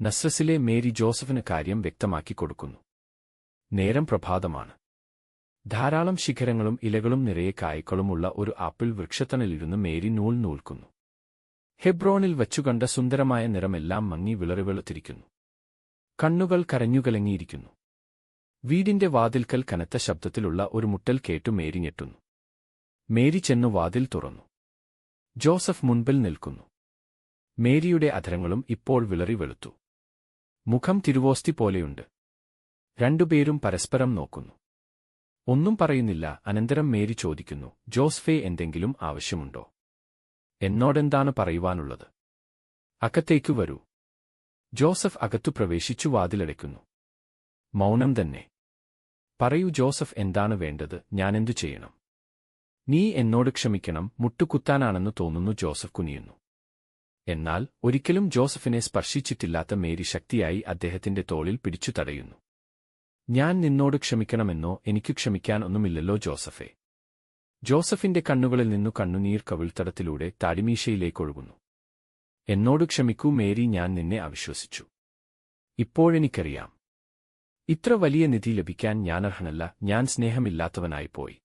നസ്രസിലെ Mary ജോസഫിന് കാര്യം വ്യക്തമാക്കി കൊടുക്കുന്നു. നേരം പ്രഭാതമാണ്. ധാരാളം ശിഖരങ്ങളും ഇലകളും നിറയെ കായ്ക്കളുമുള്ള ഒരു ആപ്പിൾ വൃക്ഷത്തണലിരുന്ന് മേരി നൂൽ നൂൽക്കുന്നു. ഹെബ്രോണിൽ വച്ചുകണ്ട സുന്ദരമായ നിറമെല്ലാം മങ്ങി വിളറിവെളുത്തിരിക്കുന്നു. കണ്ണുകൾ കരഞ്ഞുകലങ്ങിയിരിക്കുന്നു. വീടിന്റെ വാതിൽക്കൽ കനത്ത ശബ്ദത്തിലുള്ള ഒരു മുട്ടൽ കേട്ടു മേരി ഞെട്ടുന്നു. മേരി ചെന്നു വാതിൽ തുറന്നു. ജോസഫ് മുൻപിൽ നിൽക്കുന്നു. മേരിയുടെ അധരങ്ങളും ഇപ്പോൾ വിളറി വെളുത്തു മുഖം തിരുവോസ്തി പോലെയുണ്ട്. രണ്ടുപേരും പരസ്പരം നോക്കുന്നു. ഒന്നും പറയുന്നില്ല അനന്തരം മേരി ചോദിക്കുന്നു ജോസ്ഫേ എന്തെങ്കിലും ആവശ്യമുണ്ടോ? എന്നോടെന്താണ് പറയുവാനുള്ളത്? അകത്തേക്കു വരൂ ജോസഫ് അകത്തു പ്രവേശിച്ചു വാതിലടയ്ക്കുന്നു. മൗനം തന്നെ. പറയൂ ജോസഫ് എന്താണ് വേണ്ടത്? ഞാനെന്തു ചെയ്യണം? നീ എന്നോട് ക്ഷമിക്കണം മുട്ടുകുത്താനാണെന്ന് തോന്നുന്നു ജോസഫ് കുനിയുന്നു. എന്നാൽ ഒരിക്കലും ജോസഫിനെ സ്പർശിച്ചിട്ടില്ലാത്ത മേരി ശക്തിയായി അദ്ദേഹത്തിന്റെ തോളിൽ പിടിച്ചു തടയുന്നു. ഞാൻ നിന്നോട് ക്ഷമിക്കണമെന്നോ എനിക്ക് ക്ഷമിക്കാൻ ഒന്നുമില്ലല്ലോ ജോസഫെ. ജോസഫിന്റെ കണ്ണുകളിൽ നിന്നു കണ്ണുനീർ കവിൾത്തടത്തിലൂടെ താടിമീശയിലേക്കൊഴുകുന്നു എന്നോട് ക്ഷമിക്കൂ മേരി ഞാൻ നിന്നെ അവിശ്വസിച്ചു. ഇപ്പോഴെനിക്കറിയാം. ഇത്ര വലിയ നിധി ലഭിക്കാൻ ഞാൻ അർഹനല്ല ഞാൻ സ്നേഹമില്ലാത്തവനായിപ്പോയി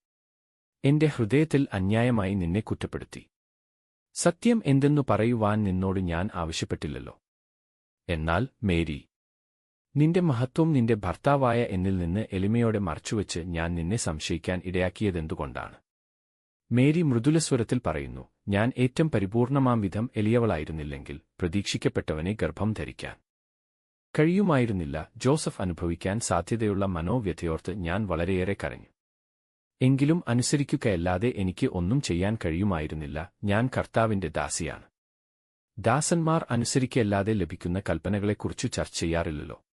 എന്റെ ഹൃദയത്തിൽ അന്യായമായി നിന്നെ കുറ്റപ്പെടുത്തി. സത്യം എന്തെന്നു പറയുവാൻ നിന്നോട് ഞാൻ ആവശ്യപ്പെട്ടില്ലല്ലോ. എന്നാൽ മേരി നിന്റെ മഹത്വം നിന്റെ ഭർത്താവായ എന്നിൽ നിന്ന് എളിമയോടെ മറച്ചുവെച്ച് ഞാൻ നിന്നെ സംശയിക്കാൻ ഇടയാക്കിയതെന്തുകൊണ്ടാണ്? മേരി മൃദുലസ്വരത്തിൽ പറയുന്നു ഞാൻ ഏറ്റവും പരിപൂർണമാം വിധം എളിയവളായിരുന്നില്ലെങ്കിൽ പ്രതീക്ഷിക്കപ്പെട്ടവനെ ഗർഭം ധരിക്കാൻ കഴിയുമായിരുന്നില്ല. ജോസഫ് അനുഭവിക്കാൻ സാധ്യതയുള്ള മനോവ്യഥയോർത്ത് ഞാൻ വളരെയേറെ കരഞ്ഞു. എങ്കിലും അനുസരിക്കുകയല്ലാതെ എനിക്ക് ഒന്നും ചെയ്യാൻ കഴിയുമായിരുന്നില്ല. ഞാൻ കർത്താവിന്റെ ദാസിയാണ്. ദാസന്മാർ അനുസരിക്കല്ലാതെ ലഭിക്കുന്ന കൽപ്പനകളെക്കുറിച്ചു ചർച്ച ചെയ്യാറില്ലല്ലോ.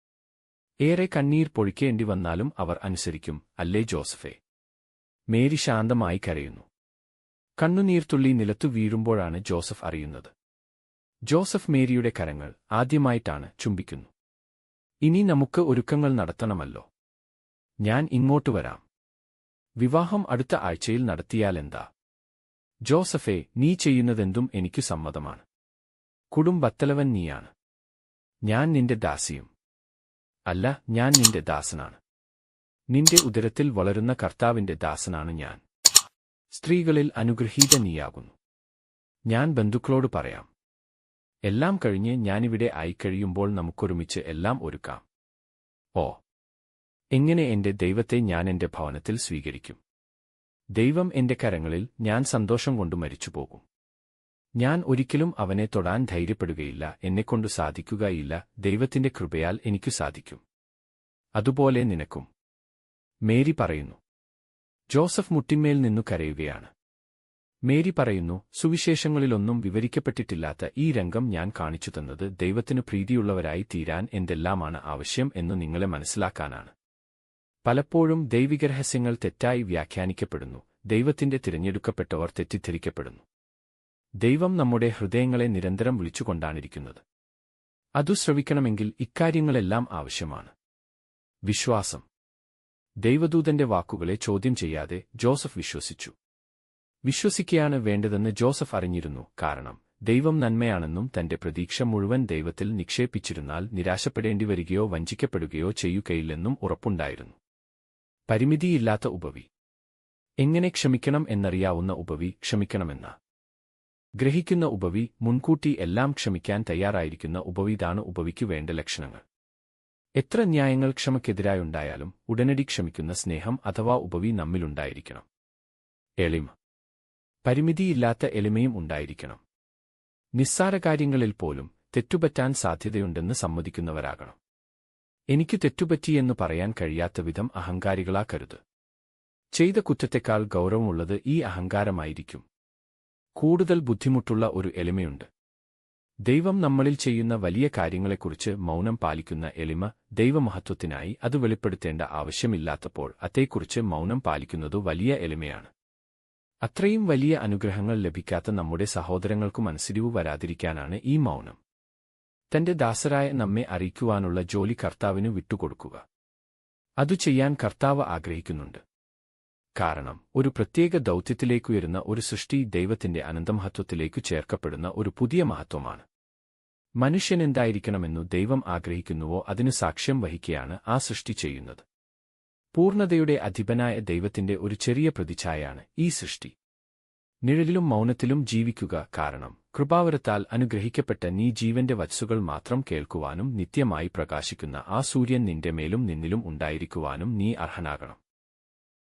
ഏറെ കണ്ണീർ പൊഴിക്കേണ്ടി വന്നാലും അവർ അനുസരിക്കും അല്ലേ ജോസഫേ? മേരി ശാന്തമായി കരയുന്നു. കണ്ണുനീർത്തുള്ളി നിലത്തു വീഴുമ്പോഴാണ് ജോസഫ് അറിയുന്നത്. ജോസഫ് മേരിയുടെ കരങ്ങൾ ആദ്യമായിട്ടാണ് ചുംബിക്കുന്നു. ഇനി നമുക്ക് ഒരുക്കങ്ങൾ നടത്തണമല്ലോ. ഞാൻ ഇങ്ങോട്ട് വരാം. വിവാഹം അടുത്ത ആഴ്ചയിൽ നടത്തിയാലെന്താ? ജോസഫെ നീ ചെയ്യുന്നതെന്തും എനിക്കു സമ്മതമാണ്. കുടുംബത്തലവൻ നീയാണ്. ഞാൻ നിന്റെ ദാസിയും. അല്ല ഞാൻ നിന്റെ ദാസനാണ്. നിന്റെ ഉദരത്തിൽ വളരുന്ന കർത്താവിന്റെ ദാസനാണ് ഞാൻ. സ്ത്രീകളിൽ അനുഗ്രഹീത നീയാകുന്നു. ഞാൻ ബന്ധുക്കളോട് പറയാം. എല്ലാം കഴിഞ്ഞ് ഞാനിവിടെ ആയിക്കഴിയുമ്പോൾ നമുക്കൊരുമിച്ച് എല്ലാം ഒരുക്കാം. ഓ എങ്ങനെ എന്റെ ദൈവത്തെ ഞാൻ എന്റെ ഭവനത്തിൽ സ്വീകരിക്കും? ദൈവം എന്റെ കരങ്ങളിൽ ഞാൻ സന്തോഷം കൊണ്ട് മരിച്ചുപോകും. ഞാൻ ഒരിക്കലും അവനെ തൊടാൻ ധൈര്യപ്പെടുകയില്ല എന്നെക്കൊണ്ടു സാധിക്കുകയില്ല ദൈവത്തിന്റെ കൃപയാൽ എനിക്കു സാധിക്കും. അതുപോലെ നിനക്കും. മേരി പറയുന്നു. ജോസഫ് മുട്ടിമേൽ നിന്നു കരയുകയാണ്. മേരി പറയുന്നു സുവിശേഷങ്ങളിലൊന്നും വിവരിക്കപ്പെട്ടിട്ടില്ലാത്ത ഈ രംഗം ഞാൻ കാണിച്ചു തന്നത് ദൈവത്തിനു പ്രീതിയുള്ളവരായി തീരാൻ എന്തെല്ലാമാണ് ആവശ്യം എന്ന് നിങ്ങളെ മനസ്സിലാക്കാനാണ്. പലപ്പോഴും ദൈവികരഹസ്യങ്ങൾ തെറ്റായി വ്യാഖ്യാനിക്കപ്പെടുന്നു. ദൈവത്തിന്റെ തിരഞ്ഞെടുക്കപ്പെട്ടവർ തെറ്റിദ്ധരിക്കപ്പെടുന്നു. ദൈവം നമ്മുടെ ഹൃദയങ്ങളെ നിരന്തരം വിളിച്ചുകൊണ്ടാണിരിക്കുന്നത്. അതു ശ്രവിക്കണമെങ്കിൽ ഇക്കാര്യങ്ങളെല്ലാം ആവശ്യമാണ്. വിശ്വാസം. ദൈവദൂതന്റെ വാക്കുകളെ ചോദ്യം ചെയ്യാതെ ജോസഫ് വിശ്വസിച്ചു. വിശ്വസിക്കുകയാണ് വേണ്ടതെന്ന് ജോസഫ് അറിഞ്ഞിരുന്നു. കാരണം ദൈവം നന്മയാണെന്നും തന്റെ പ്രതീക്ഷ മുഴുവൻ ദൈവത്തിൽ നിക്ഷേപിച്ചിരുന്നാൽ നിരാശപ്പെടേണ്ടി വരികയോ വഞ്ചിക്കപ്പെടുകയോ ചെയ്യുകയില്ലെന്നും ഉറപ്പുണ്ടായിരുന്നു. പരിമിതിയില്ലാത്ത ഉപവി. എങ്ങനെ ക്ഷമിക്കണം എന്നറിയാവുന്ന ഉപവി ക്ഷമിക്കണമെന്ന. ഗ്രഹിക്കുന്ന ഉപവി മുൻകൂട്ടി എല്ലാം ക്ഷമിക്കാൻ തയ്യാറായിരിക്കുന്ന ഉപവിതാണ് ഉപവിക്കു വേണ്ട ലക്ഷണങ്ങൾ. എത്ര ന്യായങ്ങൾ ക്ഷമക്കെതിരായുണ്ടായാലും ഉടനടി ക്ഷമിക്കുന്ന സ്നേഹം അഥവാ ഉപവി നമ്മിലുണ്ടായിരിക്കണം എളിമ. പരിമിതിയില്ലാത്ത എളിമയും ഉണ്ടായിരിക്കണം. നിസ്സാര കാര്യങ്ങളിൽ പോലും തെറ്റുപറ്റാൻ സാധ്യതയുണ്ടെന്ന് സമ്മതിക്കുന്നവരാകണം. എനിക്ക് തെറ്റുപറ്റിയെന്ന് പറയാൻ കഴിയാത്ത വിധം അഹങ്കാരികളാക്കരുത്. ചെയ്ത കുറ്റത്തെക്കാൾ ഗൗരവമുള്ളത് ഈ അഹങ്കാരമായിരിക്കും. കൂടുതൽ ബുദ്ധിമുട്ടുള്ള ഒരു എളിമയുണ്ട്. ദൈവം നമ്മളിൽ ചെയ്യുന്ന വലിയ കാര്യങ്ങളെക്കുറിച്ച് മൗനം പാലിക്കുന്ന എളിമ ദൈവമഹത്വത്തിനായി അത് വെളിപ്പെടുത്തേണ്ട ആവശ്യമില്ലാത്തപ്പോൾ അതേക്കുറിച്ച് മൗനം പാലിക്കുന്നതു വലിയ എളിമയാണ്. അത്രയും വലിയ അനുഗ്രഹങ്ങൾ ലഭിക്കാത്ത നമ്മുടെ സഹോദരങ്ങൾക്കും അനുസരിവ് വരാതിരിക്കാനാണ് ഈ മൗനം. തന്റെ ദാസരായ നമ്മെ അറിയിക്കുവാനുള്ള ജോലി കർത്താവിനു വിട്ടുകൊടുക്കുക. അതു ചെയ്യാൻ കർത്താവ് ആഗ്രഹിക്കുന്നുണ്ട്. കാരണം ഒരു പ്രത്യേക ദൗത്യത്തിലേക്കുയരുന്ന ഒരു സൃഷ്ടി ദൈവത്തിന്റെ അനന്തമഹത്വത്തിലേക്കു ചേർക്കപ്പെടുന്ന ഒരു പുതിയ മഹത്വമാണ്. മനുഷ്യൻ എന്തായിരിക്കണമെന്നു ദൈവം ആഗ്രഹിക്കുന്നുവോ അതിനു സാക്ഷ്യം വഹിക്കുകയാണ് ആ സൃഷ്ടി ചെയ്യുന്നത്. പൂർണതയുടെ അധിപനായ ദൈവത്തിന്റെ ഒരു ചെറിയ പ്രതിച്ഛായാണ് ഈ സൃഷ്ടി. നിഴലിലും മൗനത്തിലും ജീവിക്കുക കാരണം കൃപാവരത്താൽ അനുഗ്രഹിക്കപ്പെട്ട നീ ജീവന്റെ വത്സുകൾ മാത്രം കേൾക്കുവാനും നിത്യമായി പ്രകാശിക്കുന്ന ആ സൂര്യൻ നിന്റെ മേലും നിന്നിലും ഉണ്ടായിരിക്കുവാനും നീ അർഹനാകണം.